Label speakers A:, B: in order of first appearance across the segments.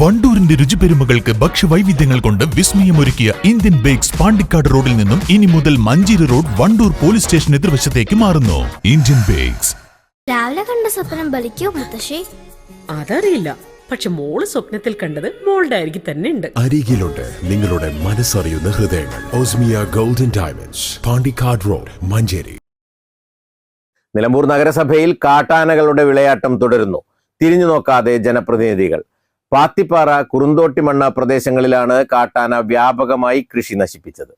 A: വണ്ടൂരിന്റെ രുചിപെരുമകൾക്ക് ഭക്ഷ്യവൈവിധ്യങ്ങൾ കൊണ്ട് വിസ്മയമൊരുക്കിയ Indian bakes Pandikkad റോഡിൽ നിന്നും ഇനി മുതൽ Manjeri road Wandoor police station എതിർവശത്തേക്ക് മാറുന്നു. Indian bakes.
B: രാവിലെ കണ്ട സ്വപ്നം ബലിക്കോ മുത്തശ്ശി?
C: അതറിയില്ല. പക്ഷെ മോൾ സ്വപ്നത്തിൽ കണ്ടത് മോളുടെ അരികിൽ തന്നെ ഉണ്ട്.
D: അരികിലുണ്ട് നിങ്ങളുടെ മനസ്സറിയുന്ന ഹൃദയങ്ങൾ. Osmia golden diamonds Pandikkad road Manjeri.
E: Nilambur നഗരസഭയിൽ കാട്ടാനകളുടെ വിളയാട്ടം തുടരുന്നു. തിരിഞ്ഞു നോക്കാതെ ജനപ്രതിനിധികൾ. പാത്തിപ്പാറ കുറുന്തോട്ടിമണ്ണ പ്രദേശങ്ങളിലാണ് കാട്ടാന വ്യാപകമായി കൃഷി നശിപ്പിച്ചത്.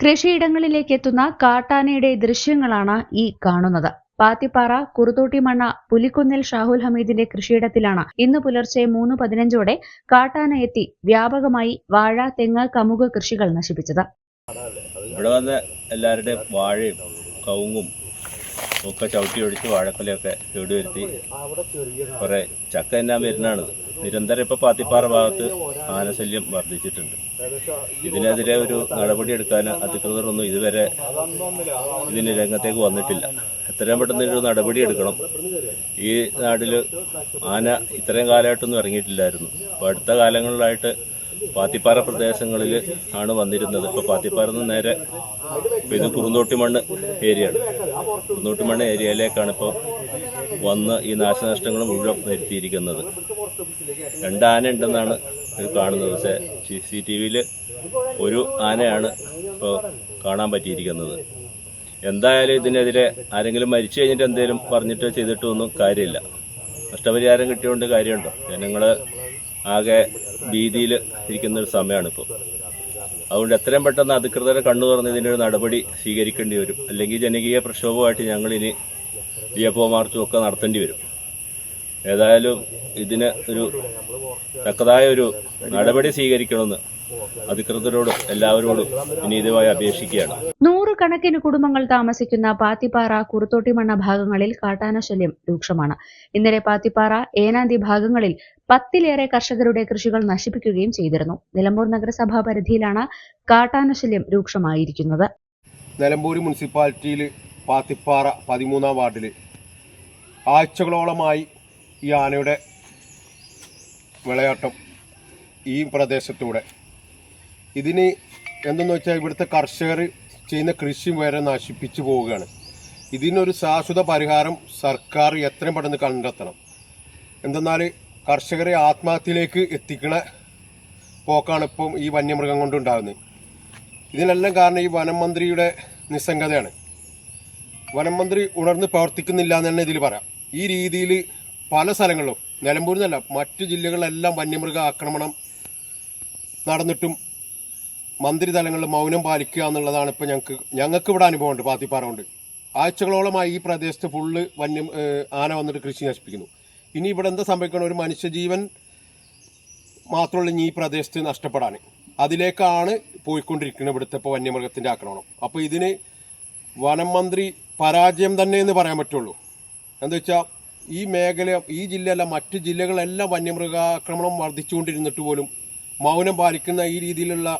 F: കൃഷിയിടങ്ങളിലേക്ക് എത്തുന്ന കാട്ടാനയുടെ ദൃശ്യങ്ങളാണ് ഈ കാണുന്നത്. പാത്തിപ്പാറ കുറുതോട്ടിമണ്ണ പുലിക്കുന്നിൽ ഷാഹുൽ ഹമീദിന്റെ കൃഷിയിടത്തിലാണ് ഇന്ന് പുലർച്ചെ മൂന്ന് പതിനഞ്ചോടെ കാട്ടാന എത്തി വ്യാപകമായി വാഴ തെങ്ങ് കമുക് കൃഷികൾ നശിപ്പിച്ചത്.
G: ഇവിടെ വന്ന് എല്ലാവരുടെയും വാഴയും കവുങ്ങും ഒക്കെ ചവിട്ടി ഒഴിച്ച് വാഴക്കൊലയൊക്കെ കേടുവരുത്തി. കുറേ ചക്ക എന്നാൻ വരുന്നതാണിത് നിരന്തരം ഇപ്പോൾ പാത്തിപ്പാറ ഭാഗത്ത് ആനശല്യം വർദ്ധിച്ചിട്ടുണ്ട്. ഇതിനെതിരെ ഒരു നടപടി എടുക്കാൻ അധികൃതരൊന്നും ഇതുവരെ ഇതിന് രംഗത്തേക്ക് വന്നിട്ടില്ല. എത്രയും പെട്ടെന്ന് ഒരു നടപടി എടുക്കണം. ഈ നാട്ടിൽ ആന ഇത്രയും കാലമായിട്ടൊന്നും ഇറങ്ങിയിട്ടില്ലായിരുന്നു. അപ്പോൾ അടുത്ത കാലങ്ങളിലായിട്ട് പാത്തിപ്പാറ പ്രദേശങ്ങളിൽ ആണ് വന്നിരുന്നത്. ഇപ്പോൾ പാത്തിപ്പാറ നിന്ന് നേരെ ഇത് കുറുന്തോട്ടിമണ്ണ് ഏരിയയാണ്. കുറുന്തോട്ടിമണ്ണ് ഏരിയയിലേക്കാണ് ഇപ്പോൾ വന്ന് ഈ നാശനഷ്ടങ്ങൾ മുഴുവൻ വരുത്തിയിരിക്കുന്നത്. രണ്ട് ആന ഉണ്ടെന്നാണ് ഇത് കാണുന്നത്. പക്ഷേ സി സി ടി വിയിൽ ഒരു ആനയാണ് ഇപ്പോൾ കാണാൻ പറ്റിയിരിക്കുന്നത്. എന്തായാലും ഇതിനെതിരെ ആരെങ്കിലും മരിച്ചു കഴിഞ്ഞിട്ട് എന്തെങ്കിലും പറഞ്ഞിട്ട് ചെയ്തിട്ടൊന്നും കാര്യമില്ല. നഷ്ടപരിഹാരം കിട്ടിയോണ്ട് കാര്യമുണ്ടോ? ജനങ്ങൾ ആകെ ഭീതിയിൽ ഇരിക്കുന്ന ഒരു സമയമാണ് ഇപ്പോൾ അതുകൊണ്ട് എത്രയും പെട്ടെന്ന് അധികൃതരെ കണ്ണു തുറന്ന് ഇതിന്റെ ഒരു നടപടി സ്വീകരിക്കേണ്ടി വരും. അല്ലെങ്കിൽ ജനകീയ പ്രക്ഷോഭമായിട്ട് ഞങ്ങളിനി ഡി എഫ് ഒ മാർച്ചും ഒക്കെ നടത്തേണ്ടി വരും. ഏതായാലും ഇതിന് ഒരു തക്കതായ ഒരു നടപടി സ്വീകരിക്കണമെന്ന് അധികൃതരോടും എല്ലാവരോടും വിനീതമായി അപേക്ഷിക്കുകയാണ്.
F: നൂറുകണക്കിന് കുടുംബങ്ങൾ താമസിക്കുന്ന പാത്തിപ്പാറ കുറുത്തോട്ടിമണ്ണ ഭാഗങ്ങളിൽ കാട്ടാന ശല്യം രൂക്ഷമാണ്. ഇന്നലെ പാത്തിപ്പാറ ഏനാന്തി ഭാഗങ്ങളിൽ പത്തിലേറെ കർഷകരുടെ കൃഷികൾ നശിപ്പിക്കുകയും ചെയ്തിരുന്നു. നിലമ്പൂർ നഗരസഭാ പരിധിയിലാണ് കാട്ടാന ശല്യം രൂക്ഷമായിരിക്കുന്നത്.
H: നിലമ്പൂർ മുനിസിപ്പാലിറ്റിയിൽ പാത്തിപ്പാറ പതിമൂന്നാം വാർഡിൽ ആഴ്ചകളോളമായി ഈ ആനയുടെ വിളയാട്ടം ഈ പ്രദേശത്തൂടെ ഇതിന് എന്തെന്ന് വെച്ചാൽ ഇവിടുത്തെ കർഷകർ ചെയ്യുന്ന കൃഷി വരെ നശിപ്പിച്ചു പോവുകയാണ്. ഇതിനൊരു ശാശ്വത പരിഹാരം സർക്കാർ എത്രയും പെട്ടെന്ന് കണ്ടെത്തണം. എന്തെന്നാൽ കർഷകരെ ആത്മഹത്യയിലേക്ക് എത്തിക്കണ പോക്കാണ് ഇപ്പം ഈ വന്യമൃഗം കൊണ്ടുണ്ടാകുന്നത് ഇതിനെല്ലാം കാരണം ഈ വനം മന്ത്രിയുടെ നിസ്സംഗതയാണ്. വനം മന്ത്രി ഉണർന്ന് പ്രവർത്തിക്കുന്നില്ല എന്ന് തന്നെ ഇതിൽ പറയാം. ഈ രീതിയിൽ പല സ്ഥലങ്ങളിലും നിലമ്പൂരിൽ നിന്നല്ല മറ്റു ജില്ലകളിലെല്ലാം വന്യമൃഗ ആക്രമണം നടന്നിട്ടും മന്ത്രി തലങ്ങളിൽ മൗനം പാലിക്കുക എന്നുള്ളതാണ് ഇപ്പോൾ ഞങ്ങൾക്ക് ഞങ്ങൾക്ക് ഇവിടെ അനുഭവമുണ്ട് പാത്തിപ്പാറ കൊണ്ട് ആഴ്ചകളോളമായി ഈ പ്രദേശത്ത് ഫുള്ള് വന്യം ആന വന്നിട്ട് കൃഷി നശിപ്പിക്കുന്നു. ഇനി ഇവിടെ എന്താ സംഭവിക്കണം ഒരു മനുഷ്യജീവൻ മാത്രമുള്ള ഈ പ്രദേശത്ത് നഷ്ടപ്പെടാൻ. അതിലേക്കാണ് പോയിക്കൊണ്ടിരിക്കുന്നത് ഇവിടുത്തെ ഇപ്പോൾ വന്യമൃഗത്തിന്റെ ആക്രമണം. അപ്പോൾ ഇതിന് വനം മന്ത്രി പരാജയം തന്നെ എന്ന് പറയാൻ പറ്റുള്ളൂ. എന്താ വെച്ചാൽ ഈ മേഖല ഈ ജില്ലയല്ല മറ്റ് ജില്ലകളെല്ലാം വന്യമൃഗാക്രമണം വർദ്ധിച്ചുകൊണ്ടിരുന്നിട്ട് പോലും മൗനം പാലിക്കുന്ന ഈ രീതിയിലുള്ള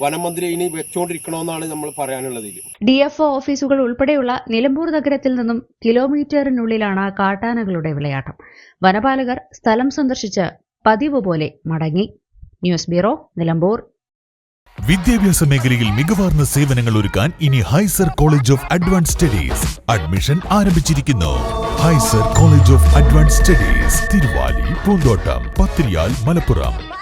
H: വനം മന്ത്രി ഇനി വെച്ചുകൊണ്ടിരിക്കണമെന്നാണ് നമ്മൾ പറയാനുള്ളത്.
F: ഡി എഫ് ഒ ഓഫീസുകൾ ഉൾപ്പെടെയുള്ള നിലമ്പൂർ നഗരത്തിൽ നിന്നും കിലോമീറ്ററിനുള്ളിലാണ് കാട്ടാനകളുടെ വിളയാട്ടം. വനപാലകർ സ്ഥലം സന്ദർശിച്ച് പതിവ് പോലെ മടങ്ങി. News bureau Nilambur.
A: വിദ്യാഭ്യാസ മേഖലയിൽ മികവാർന്ന സേവനങ്ങൾ ഒരുക്കാൻ ഇനി ഹൈസർ college of advance studies admission ആരംഭിച്ചിരിക്കുന്നു. ഹൈസർ college of advance studies Thiruvali Poonthottam Pathiriyal Malappuram.